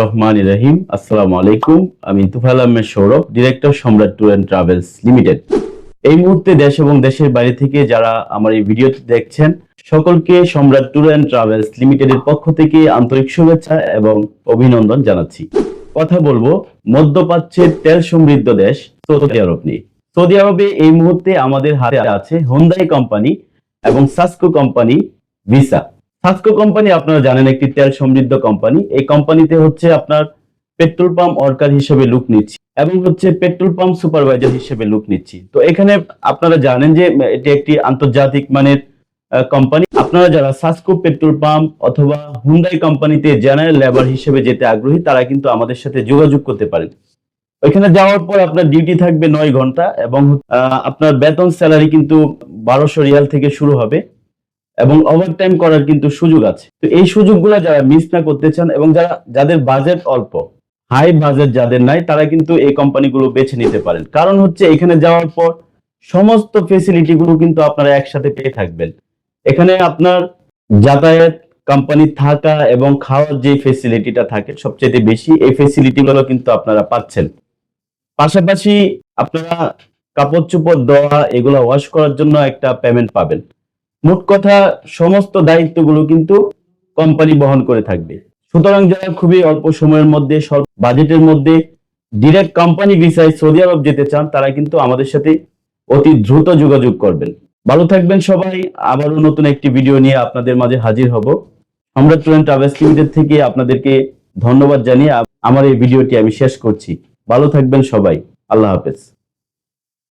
রহমানির রহিম আসসালামু আলাইকুম আমি Tufail Ahmed Saurav, director Samrat tour and travels limited. এই মুহূর্তে দেশ এবং দেশের বাইরে থেকে যারা আমার এই ভিডিওটি দেখছেন, সকলকে সম্রাট ট্যুর অ্যান্ড ট্রাভেলস লিমিটেডের পক্ষ থেকে আন্তরিক শুভেচ্ছা এবং অভিনন্দন জানাচ্ছি। কথা বলব, মধ্যপ্রাচ্যের তেল সমৃদ্ধ দেশ সৌদি আরব নিয়ে। সৌদি আরবে এই মুহূর্তে আমাদের হাতে আছে হোন্ডাই কোম্পানি এবং SASCO company visa SASCO company আপনারা জানেন, একটি তেল সমৃদ্ধ কোম্পানি এই কোম্পানিতে হচ্ছে আপনার পেট্রোল পাম্প ওয়ার্কার হিসেবে লুক নিচ্ছি এবং হচ্ছে পেট্রোল পাম্প সুপারভাইজার হিসেবে লুক নিচ্ছি। তো এখানে আপনারা জানেন যে, এটি একটি আন্তর্জাতিক মানের কোম্পানি আপনারা যারা সাসকো পেট্রোল পাম্প অথবা হুন্ডাই কোম্পানিতে জেনারেল লেবার হিসেবে যেতে আগ্রহী, তারা কিন্তু আমাদের সাথে যোগাযোগ করতে পারেন। ওইখানে যাওয়ার পর আপনার ডিউটি থাকবে নয় ঘণ্টা এবং আপনার বেতন স্যালারি কিন্তু বারোশো রিয়াল থেকে শুরু হবে। এবং ওভারটাইম করার কিন্তু সুযোগ আছে। তো এই সুযোগগুলো যারা মিস না করতে চান এবং যারা, যাদের বাজেট অল্প হাই বাজেট যাদের নাই, তারা কিন্তু এই কোম্পানিগুলো বেছে নিতে পারেন। কারণ হচ্ছে এখানে যাওয়ার পর সমস্ত ফেসিলিটি গুলো কিন্তু আপনারা একসাথে পেয়ে থাকবেন। এখানে আপনার যাতায়াত কোম্পানি থাকা এবং খাওয়ার যে ফেসিলিটিটা থাকে সবচেয়ে বেশি, এই ফেসিলিটি গুলো কিন্তু আপনারা পাচ্ছেন। পাশাপাশি আপনারা কাপড় চোপড় দেওয়া এগুলো ওয়াশ করার জন্য একটা পেমেন্ট পাবেন। মোট কথা সমস্ত দায়িত্বগুলো কিন্তু কোম্পানি বহন করে থাকবে। সুতরাং যারা খুবই অল্প সময়ের মধ্যে, স্বল্প বাজেটের মধ্যে ডিরেক্ট কোম্পানি ভিসায় সৌদি আরব যেতে চান, তারা কিন্তু আমাদের সাথে অতি দ্রুত যোগাযোগ করবেন। ভালো থাকবেন সবাই। আবারও নতুন একটি ভিডিও নিয়ে আপনাদের মাঝে হাজির হব। আমরা ট্রেন ট্রাভেলস লিমিটেড থেকে আপনাদেরকে ধন্যবাদ জানিয়ে আমার এই ভিডিওটি আমি শেষ করছি। ভালো থাকবেন সবাই। আল্লাহ হাফেজ।